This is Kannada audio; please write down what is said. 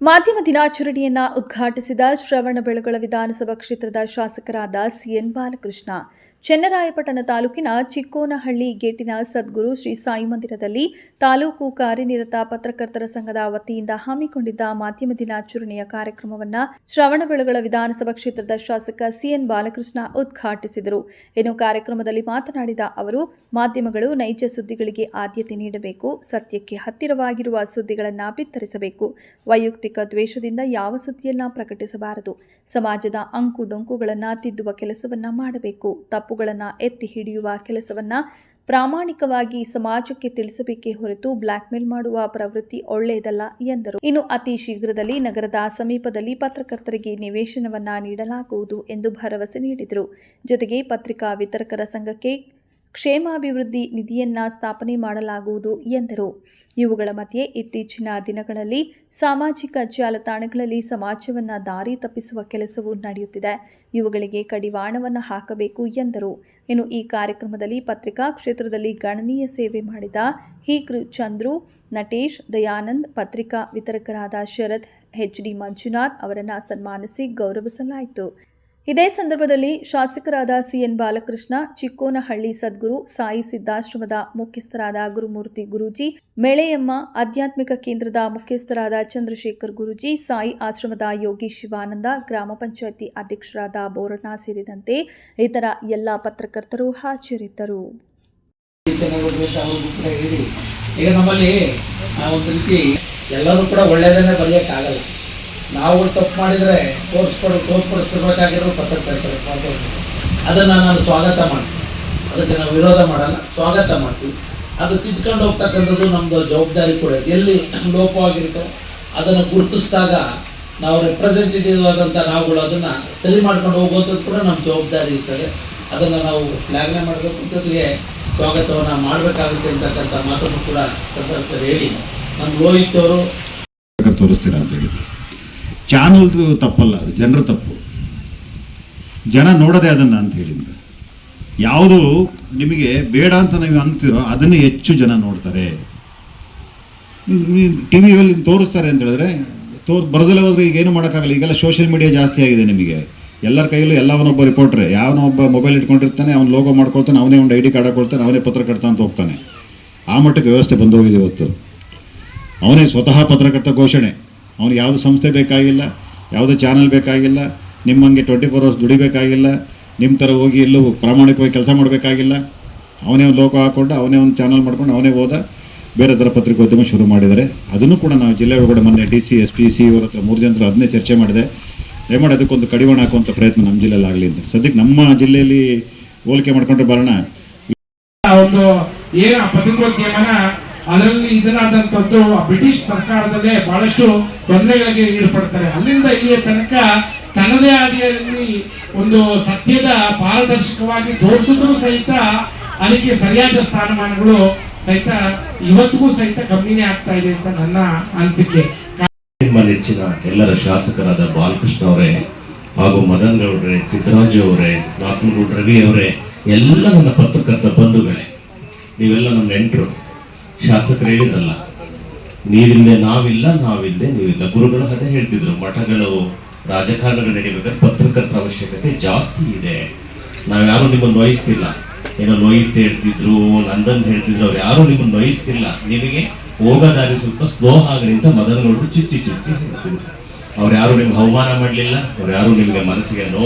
ಮಾಧ್ಯಮ ದಿನಾಚರಣೆಯನ್ನ ಉದ್ಘಾಟಿಸಿದ ಶ್ರವಣ ಬೆಳಗೊಳ ವಿಧಾನಸಭಾ ಕ್ಷೇತ್ರದ ಶಾಸಕರಾದ ಸಿಎನ್ ಬಾಲಕೃಷ್ಣ. ಚೆನ್ನರಾಯಪಟ್ಟಣ ತಾಲೂಕಿನ ಚಿಕ್ಕೋನಹಳ್ಳಿ ಗೇಟಿನ ಸದ್ಗುರು ಶ್ರೀ ಸಾಯಿ ಮಂದಿರದಲ್ಲಿ ತಾಲೂಕು ಕಾರ್ಯನಿರತ ಪತ್ರಕರ್ತರ ಸಂಘದ ವತಿಯಿಂದ ಹಮ್ಮಿಕೊಂಡಿದ್ದ ಮಾಧ್ಯಮ ದಿನಾಚರಣೆಯ ಕಾರ್ಯಕ್ರಮವನ್ನು ಶ್ರವಣ ಬೆಳಗೊಳ ವಿಧಾನಸಭಾ ಕ್ಷೇತ್ರದ ಶಾಸಕ ಸಿಎನ್ ಬಾಲಕೃಷ್ಣ ಉದ್ಘಾಟಿಸಿದರು. ಇನ್ನು ಕಾರ್ಯಕ್ರಮದಲ್ಲಿ ಮಾತನಾಡಿದ ಅವರು, ಮಾಧ್ಯಮಗಳು ನೈಜ ಸುದ್ದಿಗಳಿಗೆ ಆದ್ಯತೆ ನೀಡಬೇಕು, ಸತ್ಯಕ್ಕೆ ಹತ್ತಿರವಾಗಿರುವ ಸುದ್ದಿಗಳನ್ನು ಬಿತ್ತರಿಸಬೇಕು. ದ್ವೇಷದಿಂದ ಯಾವ ಸುದ್ದಿಯನ್ನ ಪ್ರಕಟಿಸಬಾರದು? ಸಮಾಜದ ಅಂಕು ಡೊಂಕುಗಳನ್ನು ತಿದ್ದುವ ಕೆಲಸವನ್ನ ಮಾಡಬೇಕು. ತಪ್ಪುಗಳನ್ನ ಎತ್ತಿ ಹಿಡಿಯುವ ಕೆಲಸವನ್ನ ಪ್ರಾಮಾಣಿಕವಾಗಿ ಸಮಾಜಕ್ಕೆ ತಿಳಿಸಬೇಕೇ ಹೊರತು ಬ್ಲ್ಯಾಕ್ಮೇಲ್ ಮಾಡುವ ಪ್ರವೃತ್ತಿ ಒಳ್ಳೆಯದಲ್ಲ ಎಂದರು. ಇನ್ನು ಅತಿ ಶೀಘ್ರದಲ್ಲಿ ನಗರದ ಸಮೀಪದಲ್ಲಿ ಪತ್ರಕರ್ತರಿಗೆ ನಿವೇಶನವನ್ನ ನೀಡಲಾಗುವುದು ಎಂದು ಭರವಸೆ ನೀಡಿದರು. ಜೊತೆಗೆ ಪತ್ರಿಕಾ ವಿತರಕರ ಸಂಘಕ್ಕೆ ಕ್ಷೇಮಾಭಿವೃದ್ಧಿ ನಿಧಿಯನ್ನ ಸ್ಥಾಪನೆ ಮಾಡಲಾಗುವುದು ಎಂದರು. ಇವುಗಳ ಮಧ್ಯೆ ಇತ್ತೀಚಿನ ದಿನಗಳಲ್ಲಿ ಸಾಮಾಜಿಕ ಜಾಲತಾಣಗಳಲ್ಲಿ ಸಮಾಜವನ್ನು ದಾರಿ ತಪ್ಪಿಸುವ ಕೆಲಸವು ನಡೆಯುತ್ತಿದೆ. ಇವುಗಳಿಗೆ ಕಡಿವಾಣವನ್ನು ಹಾಕಬೇಕು ಎಂದರು. ಇನ್ನು ಈ ಕಾರ್ಯಕ್ರಮದಲ್ಲಿ ಪತ್ರಿಕಾ ಕ್ಷೇತ್ರದಲ್ಲಿ ಗಣನೀಯ ಸೇವೆ ಮಾಡಿದ ಹೀಕ್ರು ಚಂದ್ರು, ನಟೇಶ್, ದಯಾನಂದ್, ಪತ್ರಿಕಾ ವಿತರಕರಾದ ಶರತ್ ಎಚ್ ಡಿ ಮಂಜುನಾಥ್ ಅವರನ್ನು ಸನ್ಮಾನಿಸಿ ಗೌರವಿಸಲಾಯಿತು. ಇದೇ ಸಂದರ್ಭದಲ್ಲಿ ಶಾಸಕರಾದ ಸಿಎನ್ ಬಾಲಕೃಷ್ಣ, ಚಿಕ್ಕೋನಹಳ್ಳಿ ಸದ್ಗುರು ಸಾಯಿ ಸಿದ್ದಾಶ್ರಮದ ಮುಖ್ಯಸ್ಥರಾದ ಗುರುಮೂರ್ತಿ ಗುರೂಜಿ, ಮೇಳೆಯಮ್ಮ ಆಧ್ಯಾತ್ಮಿಕ ಕೇಂದ್ರದ ಮುಖ್ಯಸ್ಥರಾದ ಚಂದ್ರಶೇಖರ್ ಗುರೂಜಿ, ಸಾಯಿ ಆಶ್ರಮದ ಯೋಗಿ ಶಿವಾನಂದ, ಗ್ರಾಮ ಪಂಚಾಯಿತಿ ಅಧ್ಯಕ್ಷರಾದ ಬೋರಣ್ಣ ಸೇರಿದಂತೆ ಇತರ ಎಲ್ಲ ಪತ್ರಕರ್ತರು ಹಾಜರಿದ್ದರು. ಈಗ ನಮ್ಮಲ್ಲಿ ಒಂದು ರೀತಿ ಎಲ್ಲರೂ ಕೂಡ ಒಳ್ಳೆಯದನ್ನೇ ಬರೆಯೋಕ್ಕಾಗಲ್ಲ. ನಾವು ತಪ್ಪು ಮಾಡಿದರೆ ತೋರಿಸ್ಕೊಡು ತೋರ್ಪಡಿಸಬೇಕಾಗಿರೋ ಪತ್ರಕರ್ತರು ಅದನ್ನು ನಾನು ಸ್ವಾಗತ ಮಾಡ್ತೀನಿ. ಅದಕ್ಕೆ ನಾವು ವಿರೋಧ ಮಾಡಲ್ಲ, ಸ್ವಾಗತ ಮಾಡ್ತೀವಿ. ಅದು ತಿದ್ಕೊಂಡು ಹೋಗ್ತಕ್ಕಂಥದ್ದು ನಮ್ಮದು ಜವಾಬ್ದಾರಿ ಕೂಡ. ಎಲ್ಲಿ ಲೋಪವಾಗಿರುತ್ತೋ ಅದನ್ನು ಗುರುತಿಸಿದಾಗ ನಾವು ರೆಪ್ರೆಸೆಂಟೇಟಿವ್ ಆದಂಥ ನಾವುಗಳು ಅದನ್ನು ಸರಿ ಮಾಡ್ಕೊಂಡು ಹೋಗೋದು ಕೂಡ ನಮ್ಮ ಜವಾಬ್ದಾರಿ ಇರ್ತದೆ. ಅದನ್ನು ನಾವು ಶ್ಲಾಘನೆ ಮಾಡಬೇಕು ಜೊತೆಗೆ ಸ್ವಾಗತವನ್ನು ಮಾಡಬೇಕಾಗುತ್ತೆ ಅಂತಕ್ಕಂಥ ಮಾತನ್ನು ಕೂಡ ಸಂದರ್ಭದಲ್ಲಿ ಹೇಳಿ. ನಮ್ಮ ಲೋಹಿತ್ ಅವರು ತೋರಿಸ್ತೀರಾ ಅಂತ ಹೇಳಿ ಚಾನಲ್ದು ತಪ್ಪಲ್ಲ, ಅದು ಜನರ ತಪ್ಪು. ಜನ ನೋಡೋದೇ ಅದನ್ನು ಅಂತ ಹೇಳಿದ್ರೆ. ಯಾವುದು ನಿಮಗೆ ಬೇಡ ಅಂತ ನೀವು ಅಂತೀರೋ ಅದನ್ನೇ ಹೆಚ್ಚು ಜನ ನೋಡ್ತಾರೆ. ಟಿ ವಿಯಲ್ಲಿ ತೋರಿಸ್ತಾರೆ ಅಂತ ಹೇಳಿದ್ರೆ, ತೋರ್, ಬರೋದಲ್ಲ ಹೋದ್ರೆ ಈಗ ಏನು ಮಾಡೋಕ್ಕಾಗಲ್ಲ, ಈಗೆಲ್ಲ ಸೋಷಿಯಲ್ ಮೀಡಿಯಾ ಜಾಸ್ತಿ ಆಗಿದೆ ನಿಮಗೆ. ಎಲ್ಲರ ಕೈಯಲ್ಲೂ ಎಲ್ಲವನೊಬ್ಬ ರಿಪೋರ್ಟ್ರೆ ಯಾವನೊಬ್ಬ ಮೊಬೈಲ್ ಇಟ್ಕೊಂಡಿರ್ತಾನೆ, ಅವ್ನು ಲೋಗೋ ಮಾಡ್ಕೊಳ್ತಾನೆ, ಅವನೇ ಒಂದು ಐ ಡಿ ಕಾರ್ಡ್ ಹಾಕೊಳ್ತಾನೆ, ಅವನೇ ಪತ್ರಕರ್ತ ಅಂತ ಹೋಗ್ತಾನೆ. ಆ ಮಟ್ಟಕ್ಕೆ ವ್ಯವಸ್ಥೆ ಬಂದು ಹೋಗಿದೆ ಇವತ್ತು. ಅವನೇ ಸ್ವತಃ ಪತ್ರಕರ್ತ ಘೋಷಣೆ. ಅವನಿಗೆ ಯಾವುದು ಸಂಸ್ಥೆ ಬೇಕಾಗಿಲ್ಲ, ಯಾವುದೇ ಚಾನಲ್ ಬೇಕಾಗಿಲ್ಲ, ನಿಮ್ಮಂಗೆ ಟ್ವೆಂಟಿ ಫೋರ್ ಅವರ್ಸ್ ದುಡಿಬೇಕಾಗಿಲ್ಲ ನಿಮ್ಮ ಥರ ಹೋಗಿ ಎಲ್ಲೂ ಪ್ರಾಮಾಣಿಕವಾಗಿ ಕೆಲಸ ಮಾಡಬೇಕಾಗಿಲ್ಲ. ಅವನೇ ಒಂದು ಲೋಕ ಹಾಕ್ಕೊಂಡು ಅವನೇ ಒಂದು ಚಾನಲ್ ಮಾಡ್ಕೊಂಡು, ಅವನೇ ಹೋದ, ಬೇರೆ ಥರ ಪತ್ರಿಕೋದ್ಯಮ ಶುರು ಮಾಡಿದ್ದಾರೆ. ಅದನ್ನು ಕೂಡ ನಾವು ಜಿಲ್ಲೆ ಒಳಗಡೆ ಮೊನ್ನೆ D C S P C ಇವರ ಹತ್ರ ಮೂರು ಜನರು ಅದನ್ನೇ ಚರ್ಚೆ ಮಾಡಿದೆ. ದಯಮಾಡಿ ಅದಕ್ಕೊಂದು ಕಡಿವಾಣ ಹಾಕುವಂಥ ಪ್ರಯತ್ನ ನಮ್ಮ ಜಿಲ್ಲೆಯಲ್ಲಿ ಆಗಲಿ ಅಂತ. ಸದ್ಯಕ್ಕೆ ನಮ್ಮ ಜಿಲ್ಲೆಯಲ್ಲಿ ಹೋಲಿಕೆ ಮಾಡ್ಕೊಂಡ್ರೆ ಬರೋಣ? ಏನು ಪತ್ರಿಕೋದ್ಯಮನ ಅದರಲ್ಲಿ ಇದರಾದಂಥದ್ದು ಬ್ರಿಟಿಷ್ ಸರ್ಕಾರದಲ್ಲೇ ಬಹಳಷ್ಟು ತೊಂದರೆಗಳಿಗೆ ಈಡುಪಡ್ತಾರೆ ಅಲ್ಲಿಂದ ಇಲ್ಲಿಯ ತನಕ ತನ್ನದೇ ಆದಿಯಲ್ಲಿ ಒಂದು ಸತ್ಯದ ಪಾರದರ್ಶಕವಾಗಿ ತೋರಿಸಿದ್ರು ಸಹಿತ ಅದಕ್ಕೆ ಸರಿಯಾದ ಸ್ಥಾನಮಾನಗಳು ಸಹಿತ ಇವತ್ತಿಗೂ ಸಹಿತ ಕಮ್ಮಿನೇ ಆಗ್ತಾ ಇದೆ ಅಂತ ನನ್ನ ಅನಿಸಿಕೆ. ನಿಮ್ಮ ನೆಚ್ಚಿನ ಎಲ್ಲರ ಶಾಸಕರಾದ ಬಾಲಕೃಷ್ಣ ಅವರೇ ಹಾಗೂ ಮದನ್ ಗೌಡ್ರೆ, ಸಿದ್ದರಾಜು ಅವರೇ ನಾಲ್ಕನಗೌಡ ರವಿ ಅವರೇ, ಎಲ್ಲ ನನ್ನ ಪತ್ರಕರ್ತ ಬಂಧುಗಳೇ, ನೀವೆಲ್ಲ ನಮ್ಮ ನೆಂಟರು. ಶಾಸಕರು ಹೇಳಿದ್ರಲ್ಲ, ನೀವಿಲ್ಲದೆ ನಾವಿಲ್ಲ, ನಾವಿಲ್ಲದೆ ನೀವಿಲ್ಲ. ಗುರುಗಳು ಅದೇ ಹೇಳ್ತಿದ್ರು, ಮಠಗಳು, ರಾಜಕಾರಣಗಳು ನಡೀಬೇಕಾದ್ರೆ ಪತ್ರಕರ್ತರ ಅವಶ್ಯಕತೆ ಜಾಸ್ತಿ ಇದೆ. ನಾವ್ಯಾರು ನಿಮ್ಮನ್ನು ನೋಯಿಸ್ತಿಲ್ಲ. ಏನೋ ನೋಯಿತ್ ಹೇಳ್ತಿದ್ರು, ನಂದನ್ ಹೇಳ್ತಿದ್ರು, ಅವ್ರು ಯಾರು ನಿಮ್ಮನ್ನು ನೋಯಿಸ್ತಿಲ್ಲ. ನಿಮಗೆ ಹೋಗೋದಾಗಿ ಸ್ವಲ್ಪ ಸ್ಲೋ ಆಗಲಿಂತ ಅಂತ ಮದನಗೌಡರು ಚುಚ್ಚಿ ಚುಚ್ಚಿ ಹೇಳ್ತಿದ್ರು. ಅವ್ರು ಯಾರು ನಿಮ್ಗೆ ಅವಮಾನ ಮಾಡಲಿಲ್ಲ, ಅವ್ರು ಯಾರು ನಿಮಗೆ ಮನಸ್ಸಿಗೆ